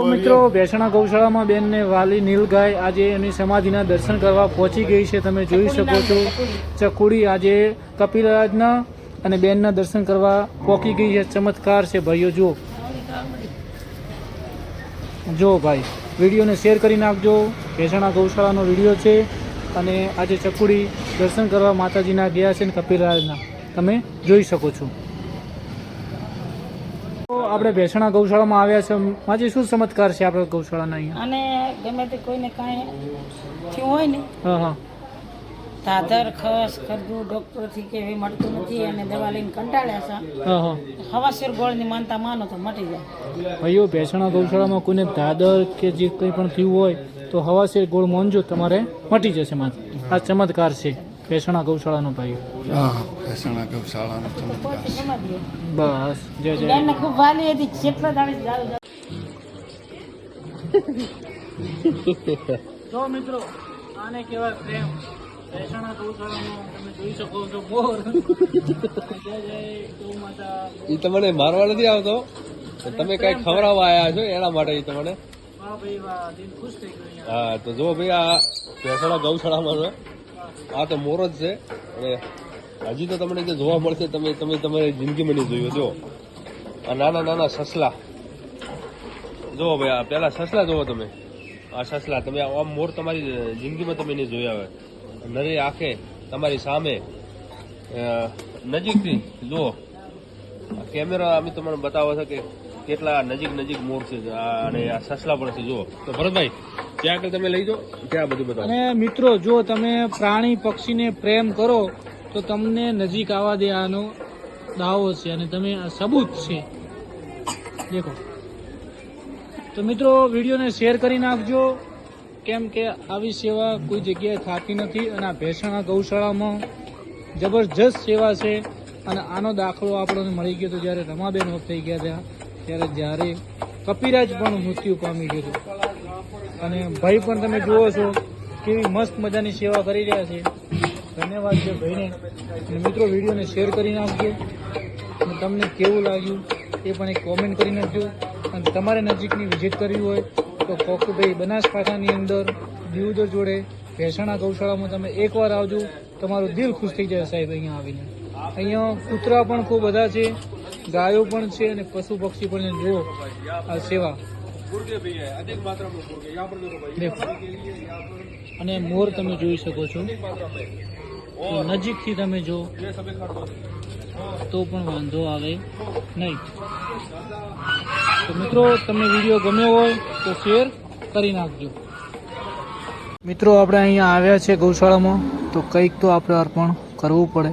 તો મિત્રો ભેસણા ગૌશાળામાં બેનને વાલી નીલગાય આજે એની સમાધિના દર્શન કરવા પહોંચી ગઈ છે. તમે જોઈ શકો છો. ચકુડી. આજે કપિલરાજના અને બેનના દર્શન કરવા પહોંચી ગઈ છે. ચમત્કાર છે ભાઈઓ જુઓ. જો ભાઈ વિડીયોને શેર કરી નાખજો. ભેસણા ગૌશાળાનો વીડિયો છે અને આજે ચકુડી દર્શન કરવા માતાજીના ગયા છે ને કપિલરાજના. તમે જોઈ શકો છો. આપણે ભેસણા ગૌશાળામાં આવ્યા છે. માજી શું ચમત્કાર છે આપણે ગૌશાળાના અહીંયા? અને ગમે તે કોઈને કાંઈ થયું હોય ને હા હા. ધાધર ખસ ખરદું ડોક્ટરથી કે એવી મળતું નથી અને દવા લઈને કંટાળ્યા છે. હા હા. હવાસેર ગોળની માનતા માનો તો મટી જાય. ભાઈઓ ભેસણા ગૌશાળામાં કોઈને દાદર કે જે કંઈ પણ થયું હોય તો હવાશે ગોળ મોંજો તમારે મટી જશે માથે આ ચમત્કાર છે. ભેસણા ગૌશાળાનો ભાઈ. હા ભેસણા ગૌશાળાનો બસ જય જય. ખૂબ વાલી હતી દાડે તો મિત્રો આને કેવા પ્રેમ. ભેસણા ગૌશાળાનો તમે જોઈ શકો છો બોર. જય જય ગૌ માતા. એ તમને મારવા નથી આવતો? તમે કઈ ખવડાવવા આવ્યા છો એના માટે તમને. હા તો જો ભાઈ આ ભેસણા ગૌશાળામાં છે. આ તો મોર જ છે. અને હજી તો તમને જે જોવા મળશે, તમે તમે તમારી જિંદગીમાં નહીં જોયું જો. આ નાના નાના સસલા. જુઓ ભાઈ, આ પહેલાં સસલા જુઓ તમે. આ સસલા, તમે આમ મોર તમારી જિંદગીમાં તમે નહીં જોયા હોય. નરી આંખે, તમારી સામે. નજીકથી, જુઓ. કેમેરા અમે તમને બતાવો છો કે કેટલા નજીક નજીક મોર છે. અને આ સસલા પણ છે, જુઓ. તો ભરતભાઈ ત્યાં આગળ તમે લઈ જાઓ, ત્યાં બધું બતાવો. અને મિત્રો, જો તમે પ્રાણી પક્ષીને પ્રેમ કરો, તો તમને નજીક આવવા દે આનો દાવો છે અને તમે આ સબૂત છે. દેખો. તો મિત્રો, વિડીયોને શેર કરી નાખજો. કેમ કે આવી સેવા કોઈ જગ્યાએ થતી નથી અને આ ભેસણા ગૌશાળામાં જબરજસ્ત સેવા છે અને આનો દાખલો આપણને મળી ગયો હતો જ્યારે રમાબેન થઈ ગયા હતા, ત્યારે જ્યારે કપિરાજ પણ મૃત્યુ પામી ગયું હતું. અને ભાઈ પણ તમે જુઓ છો, કેવી મસ્ત મજાની સેવા કરી રહ્યા છે. ધન્યવાદ છે ભાઈને. મિત્રો, વિડીયોને શેર કરી નાખજો. તમને કેવું લાગ્યું એ પણ એક કોમેન્ટ કરી નાખજો. અને તમારે નજીકની વિઝિટ કરવી હોય તો કોકુભાઈ બનાસકાંઠાની અંદર દીવદર જોડે ભેસણા ગૌશાળામાં તમે એકવાર આવજો. તમારું દિલ ખુશ થઈ જાય સાહેબ અહીંયા આવીને. અહીંયા કૂતરા પણ ખૂબ બધા છે, ગાયો પણ છે અને પશુ પક્ષી પણ. જુઓ આ સેવા. અને મોર તમે જોઈ શકો છો. નજીકથી તમે જો તો પણ વાંધો આવે. નહીં. તો મિત્રો તમને વીડિયો ગમ્યો હોય તો શેર કરી નાખજો. મિત્રો આપણે અહીંયા આવ્યા છે ગૌશાળામાં. તો કંઈક તો આપણે અર્પણ કરવું પડે.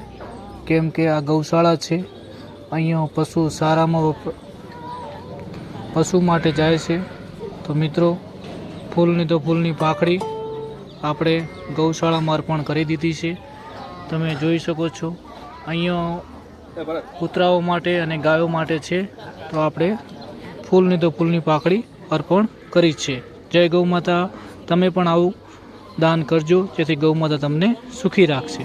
કેમ કે આ ગૌશાળા છે. અહીંયા પશુ સારામાં પશુ માટે જાય છે. તો મિત્રો, ફૂલની તો ફૂલની પાખડી આપણે ગૌશાળામાં અર્પણ કરી દીધી છે. તમે જોઈ શકો છો, અહીંયા કૂતરાઓ માટે અને ગાયો માટે છે. તો આપણે ફૂલની તો ફૂલની પાકડી અર્પણ કરી છે. જય ગૌ માતા, તમે પણ આવું દાન કરજો, જેથી ગૌ માતા તમને સુખી રાખશે.